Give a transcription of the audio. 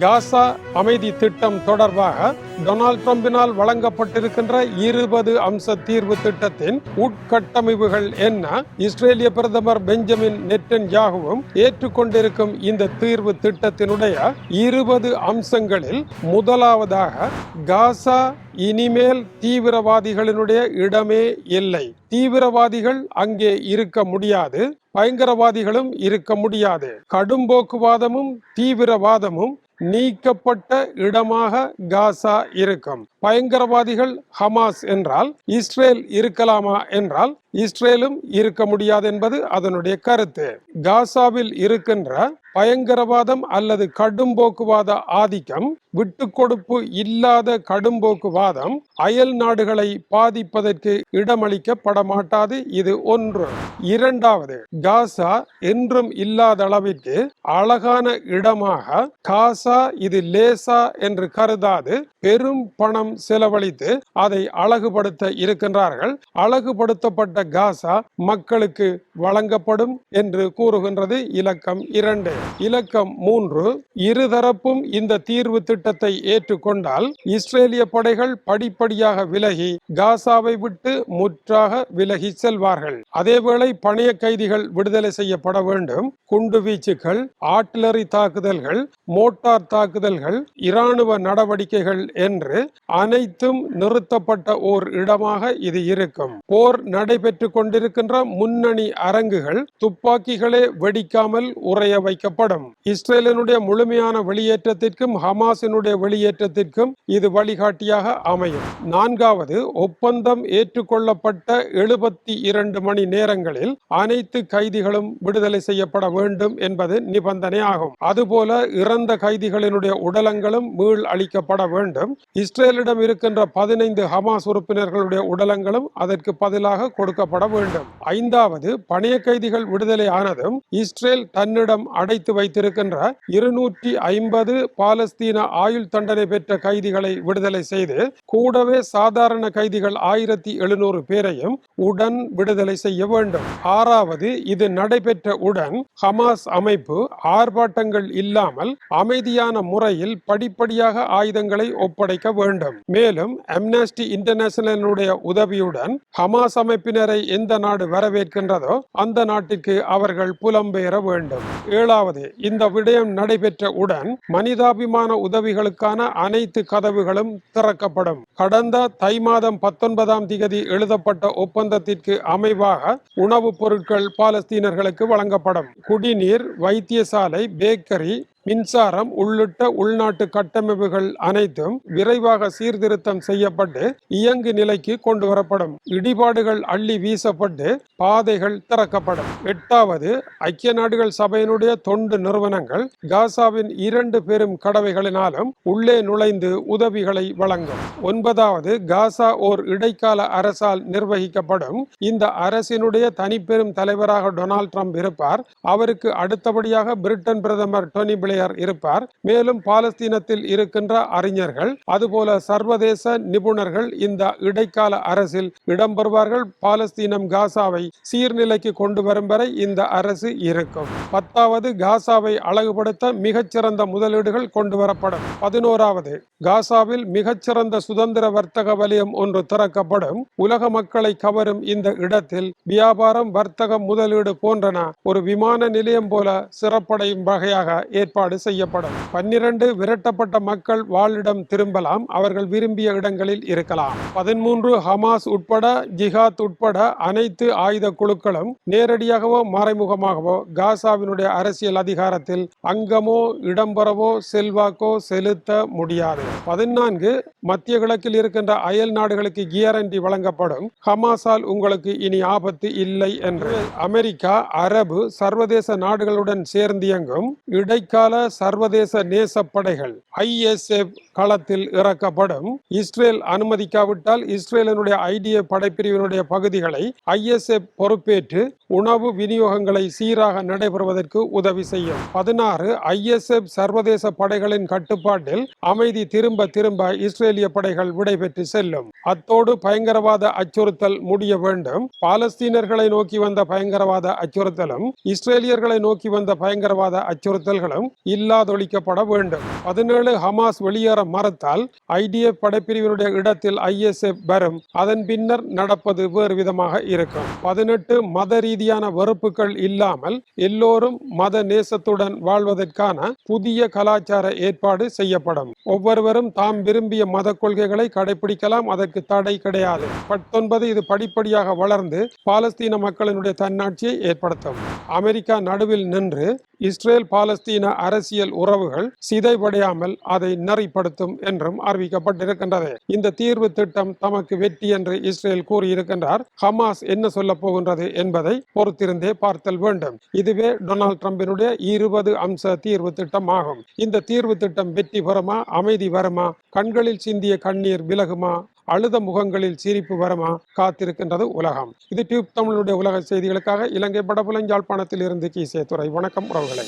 காசா அமைதி திட்டம் தொடர்பாக டொனால்ட் ட்ரம்பினால் வழங்கப்பட்டிருக்கின்ற இருபது அம்ச தீர்வு திட்டத்தின் உட்கட்டமைப்புகள் என்ன? இஸ்ரேலிய பிரதமர் பெஞ்சமின் நெட்டன் யாகவும் ஏற்றுக்கொண்டிருக்கும் இந்த தீர்வு திட்டத்தினுடைய இருபது அம்சங்களில் முதலாவதாக காசா இனிமேல் தீவிரவாதிகளினுடைய இடமே இல்லை. தீவிரவாதிகள் அங்கே இருக்க முடியாது பயங்கரவாதிகளும் இருக்க முடியாது. கடும்போக்குவாதமும் தீவிரவாதமும் நீக்கப்பட்ட இடமாக காசா இருக்கும். பயங்கரவாதிகள் ஹமாஸ் என்றால் இஸ்ரேல் இருக்கலாமா என்றால் இஸ்ரேலும் இருக்க முடியாது என்பது அதனுடைய கருத்து. காசாவில் இருக்கின்ற பயங்கரவாதம் அல்லது கடும்போக்குவாத ஆதிக்கம் விட்டு கொடுப்பு இல்லாத கடும்போக்குவாதம் அயல் நாடுகளை பாதிப்பதற்கு இடமளிக்கப்பட மாட்டாது இது ஒன்று. இரண்டாவது காசா என்றும் இல்லாத அளவிற்கு அழகான இடமாக காசா இது லேசா என்று கருதாது பெரும் பணம் செலவழித்து அதை அழகுபடுத்த இருக்கின்றார்கள். அழகுபடுத்தப்பட்ட காசா மக்களுக்கு வழங்கப்படும் என்று கூறுகின்றது. இலக்கம் இரண்டு. இலக்கம் மூன்று. இருதரப்பும் இந்த தீர்வு திட்டத்தை ஏற்றுக்கொண்டால் இஸ்ரேலிய படைகள் படிப்படியாக விலகி காசாவை விட்டு முற்றாக விலகி செல்வார்கள். அதேவேளை பணைய கைதிகள் விடுதலை செய்யப்பட வேண்டும். குண்டு வீச்சுகள் ஆர்டிலரி தாக்குதல்கள் மோட்டார் தாக்குதல்கள் இராணுவ நடவடிக்கைகள் என்று அனைத்தும் நிறுத்தப்பட்ட ஓர் இடமாக இது இருக்கும். போர் நடைபெற்ற கொண்டிருக்கின்ற முன்னணி அரங்குகள் துப்பாக்கிகளே வெடிக்காமல் உறைய வைக்கப்படும். இஸ்ரேலினுடைய முழுமையான வெளியேற்றத்திற்கும் ஹமாஸினுடைய வெளியேற்றத்திற்கும் இது வழிகாட்டியாக அமையும். நான்காவது ஒப்பந்தம் ஏற்றுக்கொள்ளப்பட்ட எழுபத்தி இரண்டு மணி நேரங்களில் அனைத்து கைதிகளும் விடுதலை செய்யப்பட வேண்டும் என்பது நிபந்தனை ஆகும். அதுபோல இறந்த கைதிகளினுடைய உடலங்களும் மீள் அளிக்கப்பட வேண்டும். இஸ்ரேலிடம் இருக்கின்ற பதினைந்து ஹமாஸ் உறுப்பினர்களுடைய உடலங்களும் அதற்கு பதிலாக கொடுக்க கொடுக்கப்பட வேண்டும். ஐந்தாவது பணைய கைதிகள் விடுதலை ஆனதும் இஸ்ரேல் தன்னிடம் அடைத்து வைத்திருக்கின்ற இருநூற்றி ஐம்பது பாலஸ்தீன ஆயுள் தண்டனை பெற்ற கைதிகளை விடுதலை செய்து கூடவே சாதாரண கைதிகள் ஆயிரத்தி எழுநூறு பேரையும் உடன் விடுதலை செய்ய வேண்டும். ஆறாவது இது நடைபெற்ற உடன் ஹமாஸ் அமைப்பு ஆர்ப்பாட்டங்கள் இல்லாமல் அமைதியான முறையில் படிப்படியாக ஆயுதங்களை ஒப்படைக்க வேண்டும். மேலும் அம்னாஸ்டி இன்டர்நேஷனலுடைய உதவியுடன் ஹமாஸ் அமைப்பினர் எந்த நாடு வரவேற்கின்றதோ அந்த நாட்டிற்கு அவர்கள் புலம்பெயர வேண்டும். ஏழாவது இந்த விடயம் நடைபெற்ற உடன் மனிதாபிமான உதவிகளுக்கான அனைத்து கதவுகளும் திறக்கப்படும். கடந்த தை மாதம் பத்தொன்பதாம் திகதி எழுதப்பட்ட ஒப்பந்தத்திற்கு அமைவாக உணவுப் பொருட்கள் பாலஸ்தீனர்களுக்கு வழங்கப்படும். குடிநீர் வைத்தியசாலை பேக்கரி மின்சாரம் உள்ளிட்ட உள்நாட்டு கட்டமைப்புகள் அனைத்தும் விரைவாக சீர்திருத்தம் செய்யப்பட்டு இயங்கு நிலைக்கு கொண்டு வரப்படும். இடிபாடுகள் அள்ளி வீசப்பட்டு பாதைகள் திறக்கப்படும். எட்டாவது ஐக்கிய நாடுகள் சபையினுடைய தொண்டு நிறுவனங்கள் காசாவின் இரண்டு பெரும் கடவைகளினாலும் உள்ளே நுழைந்து உதவிகளை வழங்கும். ஒன்பதாவது காசா ஓர் இடைக்கால அரசால் நிர்வகிக்கப்படும். இந்த அரசினுடைய தனிப்பெரும் தலைவராக டொனால்ட் ட்ரம்ப் இருப்பார். அவருக்கு அடுத்தபடியாக பிரிட்டன் பிரதமர் டொனி பிளேயர் இருப்பார். மேலும் பாலஸ்தீனத்தில் இருக்கின்ற அறிஞர்கள் அதுபோல சர்வதேச நிபுணர்கள் இந்த இடைக்கால அரசில் இடம்பெறுவார்கள் பாலஸ்தீனம் காசாவை சீர்நிலைக்கு கொண்டு வரும் வரை இந்த அரசு இருக்கும். பத்தாவது காசாவை அழகுபடுத்த மிகச்சிறந்த முதலீடுகள் கொண்டு வரப்படும். பதினோராவது காசாவில் மிகச்சிறந்த சுதந்திர வர்த்தக வலயம் ஒன்று திறக்கப்படும். உலக மக்களை கவரும் இந்த இடத்தில் வியாபாரம் வர்த்தகம் முதலீடு போன்றன ஒரு விமான நிலையம் போல சிறப்படையும் வகையாக ஏற்பாடு செய்யப்படும். பன்னிரண்டு விரட்டப்பட்ட மக்கள் வாழிடம் திரும்பலாம். அவர்கள் விரும்பிய இடங்களில் இருக்கலாம். பதிமூன்று ஹமாஸ் உட்பட ஜிஹாத் உட்பட அனைத்து ஆயுத குழுக்களும் நேரடியாகவோ மறைமுகமாகவோ காசாவினுடைய அரசியல் அதிகாரத்தில் அங்கமோ இடம்பெறவோ செல்வாக்கோ செலுத்த முடியாது. பதினான்கு மத்திய கிழக்கில் இருக்கின்ற அயல் நாடுகளுக்கு கியாரண்டி வழங்கப்படும். ஹமாஸால் உங்களுக்கு இனி ஆபத்து இல்லை என்று அமெரிக்கா அரபு சர்வதேச நாடுகளுடன் சேர்ந்து இயங்கும் இடைக்கால சர்வதேச நேசப்படைகள் ஐஎஸ்எஃப் களத்தில் இறக்கப்படும். இஸ்ரேல் அனுமதிக்காவிட்டால் இஸ்ரேலினுடைய ஐடிஎஃப் படைப்பிரிவினுடைய பகுதிகளை ஐஎஸ்எஃப் பொறுப்பேற்று உணவு விநியோகங்களை சீராக நடைபெறுவதற்கு உதவி செய்யும். பதினாறு ஐஎஸ்எஃப் சர்வதேச படைகளின் கட்டுப்பாட்டில் அமைதி திரும்ப திரும்ப இஸ்ரேலிய படைகள் விடைபெற்று செல்லும். அத்தோடு பயங்கரவாத அச்சுறுத்தல் முடிய வேண்டும். பாலஸ்தீனர்களை நோக்கி வந்த பயங்கரவாத அச்சுறுத்தலும் இஸ்ரேலியர்களை நோக்கி வந்த பயங்கரவாத அச்சுறுத்தல்களும் இல்லாதொழிக்கப்பட வேண்டும் பதினேழு ஹமாஸ் வெளியேற மறுத்தால் ஐடிஎஃப் படைப்பிரிவினுடைய இடத்தில் ஐஎஸ்எஃப் வரும். அதன் பின்னர் நடப்பது வேறு விதமாக இருக்கும். பதினெட்டு மத ரீதியான வெறுப்புகள் இல்லாமல் எல்லோரும் மத நேசத்துடன் வாழ்வதற்கான புதிய கலாச்சார ஏற்பாடு செய்யப்படும். ஒவ்வொருவரும் தாம் விரும்பிய மத கொள்கைகளை கடைபிடிக்கலாம் அதற்கு தடை கிடையாது. பத்தொன்பது இது படிப்படியாக வளர்ந்து பாலஸ்தீன மக்களினுடைய தன்னாட்சியை ஏற்படுத்தும். அமெரிக்கா நடுவில் நின்று இஸ்ரேல் பாலஸ்தீன அரசியல் உறவுகள் சிதைவடையாமல் அதை நெறிப்படுத்தும் என்றும் அறிவிக்கப்பட்டிருக்கின்றது. இந்த தீர்வு திட்டம் தமக்கு வெற்றி என்று இஸ்ரேல் கூறியிருக்கின்றார். ஹமாஸ் என்ன சொல்ல போகின்றது என்பதை பொறுத்திருந்தே பார்த்தல் வேண்டும். இதுவே டொனால்ட் ட்ரம்பினுடைய இருபது அம்ச தீர்வு திட்டம் ஆகும் இந்த தீர்வு திட்டம் வெற்றி பெறுமா அமைதி வருமா கண்களில் சிந்திய கண்ணீர் விலகுமா அழுத முகங்களில் சிரிப்பு வரமா காத்திருக்கின்றது உலகம். இது டியூப் தமிழுடைய உலக செய்திகளுக்காக இலங்கை படபுலஞ்சாழ்ப்பாணத்தில் இருந்து கீசே துறை வணக்கம் உறவுகளை.